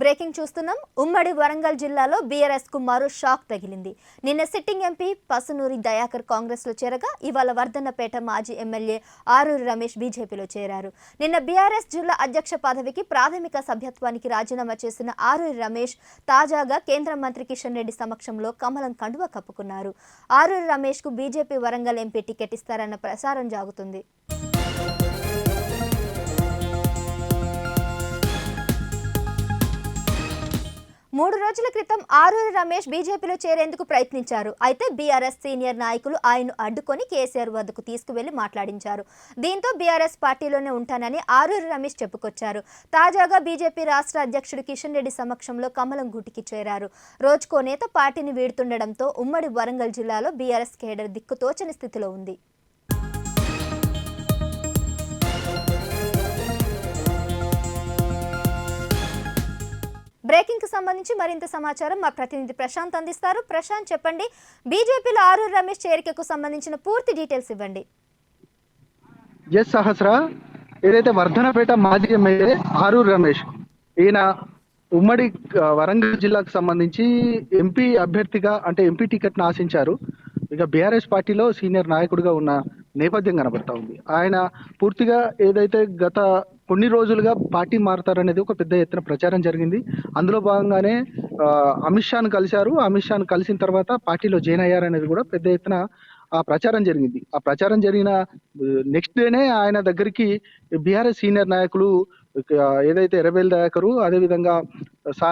Breaking చూస్తున్నాం. ఉమ్మడి వరంగల్ జిల్లాలో బీఆర్ఎస్కు మరో షాక్ తగిలింది. నిన్న సిట్టింగ్ ఎంపీ పసునూరి దయాకర్ కాంగ్రెస్లో చేరగా ఇవాళ వర్ధన్నపేట మాజీ ఎమ్మెల్యే ఆరూరి రమేష్ బీజేపీలో చేరారు. నిన్న బీఆర్ఎస్ జిల్లా అధ్యక్ష పదవికి ప్రాథమిక సభ్యత్వానికి రాజీనామా చేసిన ఆరూరి రమేష్ తాజాగా కేంద్ర మంత్రి కిషన్ రెడ్డి సమక్షంలో కమలం కండువ కప్పుకున్నారు. ఆరూరి రమేష్కు బీజేపీ వరంగల్ ఎంపీ టికెట్ ఇస్తారన్న ప్రసారం జాగుతుంది. మూడు రోజుల క్రితం ఆరూరి రమేష్ బీజేపీలో చేరేందుకు ప్రయత్నించారు. అయితే బీఆర్ఎస్ సీనియర్ నాయకులు ఆయన్ను అడ్డుకొని కేసీఆర్ వద్దకు తీసుకువెళ్ళి మాట్లాడించారు. దీంతో బీఆర్ఎస్ పార్టీలోనే ఉంటానని ఆరూరి రమేష్ చెప్పుకొచ్చారు. తాజాగా బీజేపీ రాష్ట్ర అధ్యక్షుడు కిషన్ రెడ్డి సమక్షంలో కమలం గుటికి చేరారు. రోజుకో నేత పార్టీని వీడుతుండడంతో ఉమ్మడి వరంగల్ జిల్లాలో బీఆర్ఎస్ కేడర్ దిక్కుతోచని స్థితిలో ఉంది. సంబంధించి మరింత సమాచారం మా ప్రతినిధి ప్రశాంత్ అందిస్తారు. ప్రశాంత్ చెప్పండి. బీజేపీలో ఆరూరు రమేష్ చేరికకు సంబంధించిన పూర్తి డీటెయిల్స్ ఇవ్వండి. ఎస్ సహస్ర. ఏదైతే వర్ధనపేట మాజీ ఎమ్మెల్యే ఆరూరు రమేష్ ఈయన ఉమ్మడి వరంగల్ జిల్లాకు సంబంధించి ఎంపీ అభ్యర్థిగా అంటే ఎంపీ టికెట్ను ఆశించారు. ఇక బీఆర్ఎస్ పార్టీలో సీనియర్ నాయకుడిగా ఉన్న నేపథ్యం కనబడతా ఉంది. ఆయన పూర్తిగా ఏదైతే గత కొన్ని రోజులుగా పార్టీ మారుతారనేది ఒక పెద్ద ఎత్తున ప్రచారం జరిగింది. అందులో భాగంగానే అమిత్ షాను కలిశారు. అమిత్ షాను కలిసిన తర్వాత పార్టీలో జాయిన్ అయ్యారనేది కూడా పెద్ద ఎత్తున ఆ ప్రచారం జరిగింది. ఆ ప్రచారం జరిగిన నెక్స్ట్ డేనే ఆయన దగ్గరికి బీఆర్ఎస్ సీనియర్ నాయకులు ఏదైతే ఎర్రబెల్ దయాకరు అదేవిధంగా సా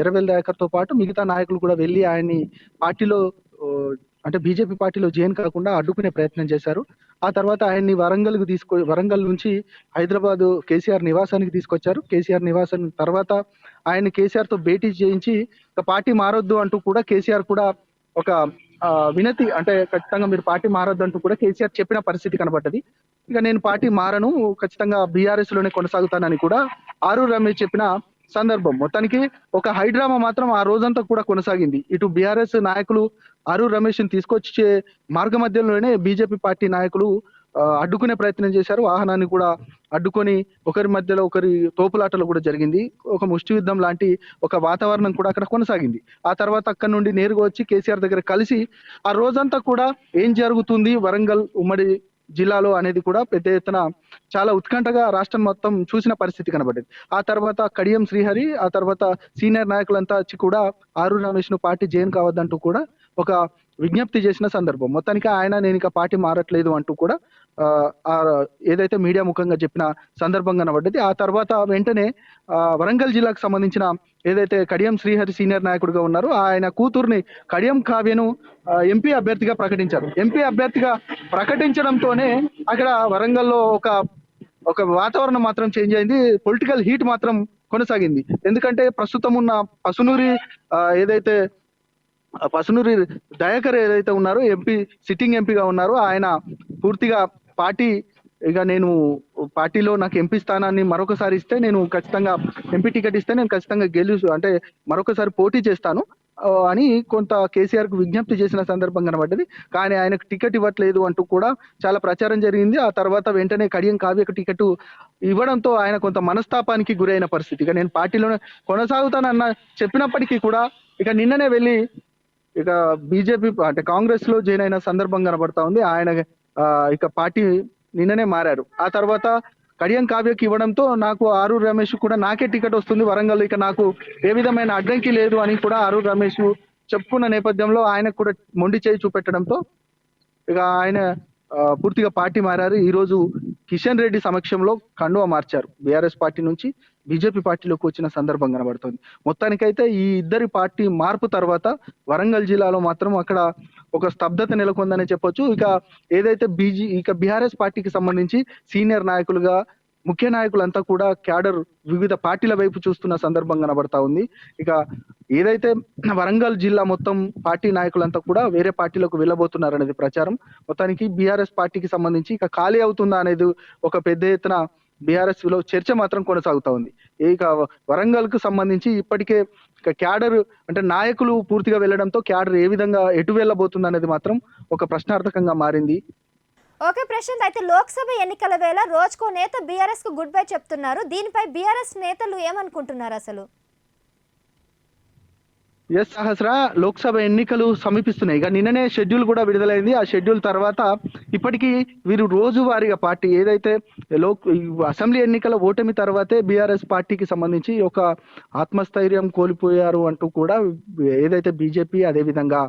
ఎర్రబెల్ దయాకర్తో పాటు మిగతా నాయకులు కూడా వెళ్ళి ఆయన్ని పార్టీలో అంటే బీజేపీ పార్టీలో జైన్ కాకుండా అడ్డుకునే ప్రయత్నం చేశారు. ఆ తర్వాత ఆయన్ని వరంగల్కు తీసుకో వరంగల్ నుంచి హైదరాబాద్ కేసీఆర్ నివాసానికి తీసుకొచ్చారు. కేసీఆర్ నివాసం తర్వాత ఆయన కేసీఆర్తో భేటీ చేయించి పార్టీ మారొద్దు అంటూ కూడా కేసీఆర్ కూడా ఒక వినతి అంటే ఖచ్చితంగా మీరు పార్టీ మారొద్దు అంటూ కూడా కేసీఆర్ చెప్పిన పరిస్థితి కనబడ్డది. ఇక నేను పార్టీ మారను ఖచ్చితంగా బీఆర్ఎస్లోనే కొనసాగుతానని కూడా ఆరు రమేష్ చెప్పిన సందర్భం. మొత్తానికి ఒక హైడ్రామా మాత్రం ఆ రోజంతా కూడా కొనసాగింది. ఇటు బీఆర్ఎస్ నాయకులు ఆరూరు రమేష్ని తీసుకొచ్చే మార్గ మధ్యలోనే బీజేపీ పార్టీ నాయకులు అడ్డుకునే ప్రయత్నం చేశారు. వాహనాన్ని కూడా అడ్డుకొని ఒకరి మధ్యలో ఒకరి తోపులాటలు కూడా జరిగింది. ఒక ముష్టి యుద్ధం లాంటి ఒక వాతావరణం కూడా అక్కడ కొనసాగింది. ఆ తర్వాత అక్కడ నుండి నేరుగా వచ్చి కేసీఆర్ దగ్గర కలిసి ఆ రోజంతా కూడా ఏం జరుగుతుంది? వరంగల్ ఉమ్మడి జిల్లాలో అనేది కూడా పెద్ద ఎత్తున చాలా ఉత్కంఠగా రాష్ట్రం మొత్తం చూసిన పరిస్థితి కనబడింది. ఆ తర్వాత కడియం శ్రీహరి ఆ తర్వాత సీనియర్ నాయకులంతా వచ్చి కూడా ఆరు రమేష్ను పార్టీ జైన్ కావద్దంటూ కూడా ఒక విజ్ఞప్తి చేసిన సందర్భం. మొత్తానికి ఆయన నేను ఇక పార్టీ మారట్లేదు అంటూ కూడా ఏదైతే మీడియా ముఖంగా చెప్పిన సందర్భం కనబడ్డది ఆ తర్వాత వెంటనే వరంగల్ జిల్లాకు సంబంధించిన ఏదైతే కడియం శ్రీహరి సీనియర్ నాయకుడిగా ఉన్నారో ఆయన కూతుర్ని కడియం కావ్యను ఎంపీ అభ్యర్థిగా ప్రకటించారు. ఎంపీ అభ్యర్థిగా ప్రకటించడంతోనే అక్కడ వరంగల్లో ఒక ఒక వాతావరణం మాత్రం చేంజ్ అయింది. పొలిటికల్ హీట్ మాత్రం కొనసాగింది. ఎందుకంటే ప్రస్తుతం ఉన్న పసునూరి ఏదైతే పసునూరి దయాకర్ ఏదైతే ఉన్నారో ఎంపీ సిట్టింగ్ ఎంపీగా ఉన్నారో. ఆయన పూర్తిగా పార్టీ ఇక నేను పార్టీలో నాకు ఎంపీ స్థానాన్ని మరొకసారి ఇస్తే నేను ఖచ్చితంగా ఎంపీ టికెట్ ఇస్తే నేను ఖచ్చితంగా గెలుసు అంటే మరొకసారి పోటీ చేస్తాను అని కొంత కేసీఆర్కు విజ్ఞప్తి చేసిన సందర్భం కనబడ్డది. కానీ ఆయనకు టికెట్ ఇవ్వట్లేదు అంటూ కూడా చాలా ప్రచారం జరిగింది. ఆ తర్వాత వెంటనే కడియం కావ్యకు టికెట్ ఇవ్వడంతో ఆయన కొంత మనస్తాపానికి గురైన పరిస్థితి. ఇక నేను పార్టీలోనే కొనసాగుతానన్న చెప్పినప్పటికీ కూడా ఇక నిన్ననే వెళ్ళి ఇక బీజేపీ అంటే కాంగ్రెస్లో జాయిన్ అయిన సందర్భం కనబడతా ఉంది. ఆయన ఇక పార్టీ నిన్ననే మారారు. ఆ తర్వాత కడియం కావ్యకి ఇవ్వడంతో నాకు ఆరు రమేష్ కూడా నాకే టికెట్ వస్తుంది వరంగల్. ఇక నాకు ఏ విధమైన అడ్డంకి లేదు అని కూడా ఆరు రమేష్ చెప్పుకున్న నేపథ్యంలో ఆయనకు కూడా మొండి చేయి చూపెట్టడంతో ఇక ఆయన ఆ, పూర్తిగా పార్టీ మారారు. ఈరోజు కిషన్ రెడ్డి సమక్షంలో కండువ మార్చారు. బీఆర్ఎస్ పార్టీ నుంచి బీజేపీ పార్టీలోకి వచ్చిన సందర్భం కనబడుతుంది. మొత్తానికైతే ఈ ఇద్దరి పార్టీ మార్పు తర్వాత వరంగల్ జిల్లాలో మాత్రం అక్కడ ఒక స్తబ్దత నెలకొందని చెప్పొచ్చు. ఇక ఏదైతే బీజీ ఇక బీఆర్ఎస్ పార్టీకి సంబంధించి సీనియర్ నాయకులుగా ముఖ్య నాయకులంతా కూడా క్యాడర్ వివిధ పార్టీల వైపు చూస్తున్న సందర్భం కనబడతా ఉంది. ఇక ఏదైతే వరంగల్ జిల్లా మొత్తం పార్టీ నాయకులంతా కూడా వేరే పార్టీలకు వెళ్ళబోతున్నారు అనేది ప్రచారం. మొత్తానికి బీఆర్ఎస్ పార్టీకి సంబంధించి ఇక ఖాళీ అవుతుందా అనేది ఒక పెద్ద ఎత్తున బీఆర్ఎస్లో చర్చ మాత్రం కొనసాగుతా ఉంది. ఇక వరంగల్కు సంబంధించి ఇప్పటికే క్యాడర్ అంటే నాయకులు పూర్తిగా వెళ్ళడంతో క్యాడర్ ఏ విధంగా ఎటు వెళ్ళబోతుంది అనేది మాత్రం ఒక ప్రశ్నార్థకంగా మారింది. ఓకే ప్రశాంత్ అయితే లోక్సభ ఎన్నికల వేళ రోజుకో నేత బీఆర్ఎస్కు గుడ్ బై చెప్తున్నారు. దీనిపై బీఆర్ఎస్ నేతలు ఏమనుకుంటున్నారు అసలు? ఎస్ సహస్ర లోక్సభ ఎన్నికలు సమీపిస్తున్నాయి. ఇక నిన్ననే షెడ్యూల్ కూడా విడుదలైంది. ఆ షెడ్యూల్ తర్వాత ఇప్పటికీ వీరు రోజువారీగా పార్టీ ఏదైతే లోక్ అసెంబ్లీ ఎన్నికల ఓటమి తర్వాతే బీఆర్ఎస్ పార్టీకి సంబంధించి ఒక ఆత్మస్థైర్యం కోల్పోయారు అంటూ కూడా ఏదైతే బీజేపీ అదేవిధంగా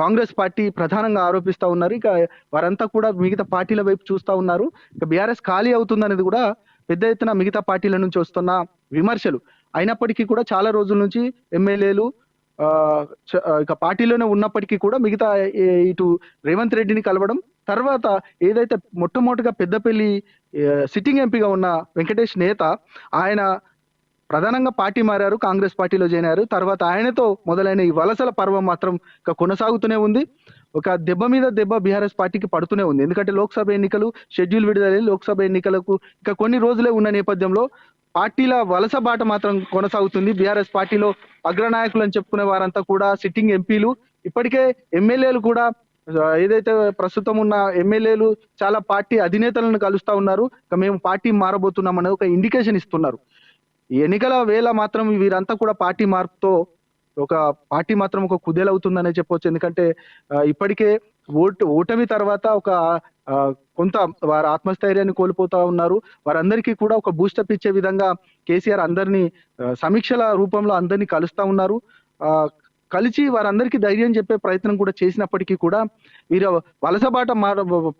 కాంగ్రెస్ పార్టీ ప్రధానంగా ఆరోపిస్తూ ఉన్నారు. ఇక వారంతా కూడా మిగతా పార్టీల వైపు చూస్తా ఉన్నారు. ఇక బీఆర్ఎస్ ఖాళీ అవుతుందనేది కూడా పెద్ద ఎత్తున మిగతా పార్టీల నుంచి వస్తున్న విమర్శలు. అయినప్పటికీ కూడా చాలా రోజుల నుంచి ఎమ్మెల్యేలు ఇక పార్టీలోనే ఉన్నప్పటికీ కూడా మిగతా ఇటు రేవంత్ రెడ్డిని కలవడం తర్వాత ఏదైతే మొట్టమొదటిగా పెద్దపల్లి సిట్టింగ్ ఎంపీగా ఉన్న వెంకటేష్ నేత ఆయన ప్రధానంగా పార్టీ మారారు కాంగ్రెస్ పార్టీలో చేరారు తర్వాత ఆయనతో మొదలైన ఈ వలసల పర్వం మాత్రం ఇక కొనసాగుతూనే ఉంది. ఒక దెబ్బ మీద దెబ్బ బీఆర్ఎస్ పార్టీకి పడుతూనే ఉంది. ఎందుకంటే లోక్సభ ఎన్నికలు షెడ్యూల్ విడుదల లోక్సభ ఎన్నికలకు ఇక కొన్ని రోజులే ఉన్న నేపథ్యంలో పార్టీల వలస బాట మాత్రం కొనసాగుతుంది. బీఆర్ఎస్ పార్టీలో అగ్రనాయకులు అని చెప్పుకునే వారంతా కూడా సిట్టింగ్ ఎంపీలు. ఇప్పటికే ఎమ్మెల్యేలు కూడా ఏదైతే ప్రస్తుతం ఉన్న ఎమ్మెల్యేలు చాలా పార్టీ అధినేతలను కలుస్తా ఉన్నారు. మేము పార్టీ మారబోతున్నాం అనేది ఒక ఇండికేషన్ ఇస్తున్నారు. ఈ ఎన్నికల వేళ మాత్రం వీరంతా కూడా పార్టీ మార్పుతో ఒక పార్టీ మాత్రం ఒక కుదేలవుతుందనే చెప్పొచ్చు. ఎందుకంటే ఇప్పటికే ఓటు ఓటమి తర్వాత ఒక కొంత వారి ఆత్మస్థైర్యాన్ని కోల్పోతా ఉన్నారు. వారందరికీ కూడా ఒక బూస్టప్ ఇచ్చే విధంగా కేసీఆర్ అందరినీ సమీక్షల రూపంలో అందరినీ కలుస్తూ ఉన్నారు. కలిసి వారందరికీ ధైర్యం చెప్పే ప్రయత్నం కూడా చేసినప్పటికీ కూడా వీరు వలసబాట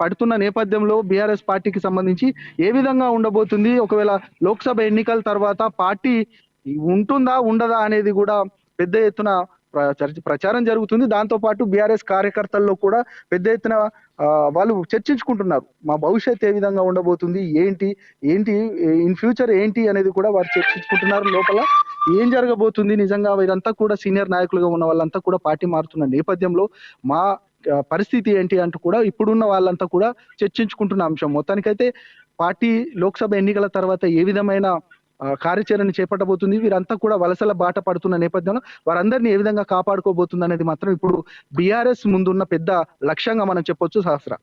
పడుతున్న నేపథ్యంలో బీఆర్ఎస్ పార్టీకి సంబంధించి ఏ విధంగా ఉండబోతుంది? ఒకవేళ లోక్సభ ఎన్నికల తర్వాత పార్టీ ఉంటుందా ఉండదా అనేది కూడా పెద్ద ఎత్తున ప్రచారం జరుగుతుంది. దాంతో పాటు బీఆర్ఎస్ కార్యకర్తల్లో కూడా పెద్ద ఎత్తున వాళ్ళు చర్చించుకుంటున్నారు. మా భవిష్యత్ ఏ విధంగా ఉండబోతుంది? ఏంటి? ఏంటి ఇన్ ఫ్యూచర్ ఏంటి అనేది కూడా వారు చర్చించుకుంటున్నారు. లోపల ఏం జరగబోతుంది? నిజంగా వీరంతా కూడా సీనియర్ నాయకులుగా ఉన్న వాళ్ళంతా కూడా పార్టీ మారుతున్న నేపథ్యంలో మా పరిస్థితి ఏంటి అంటూ కూడా ఇప్పుడున్న వాళ్ళంతా కూడా చర్చించుకుంటున్న అంశం. మొత్తానికైతే పార్టీ లోక్సభ ఎన్నికల తర్వాత ఏ విధమైన కార్యాచరణ చేపట్టబోతుంది. వీరంతా కూడా వలసల బాట పడుతున్న నేపథ్యంలో వారందరినీ ఏ విధంగా కాపాడుకోబోతుంది అనేది మాత్రం ఇప్పుడు బీఆర్ఎస్ ముందున్న పెద్ద లక్ష్యంగా మనం చెప్పొచ్చు సహస్ర.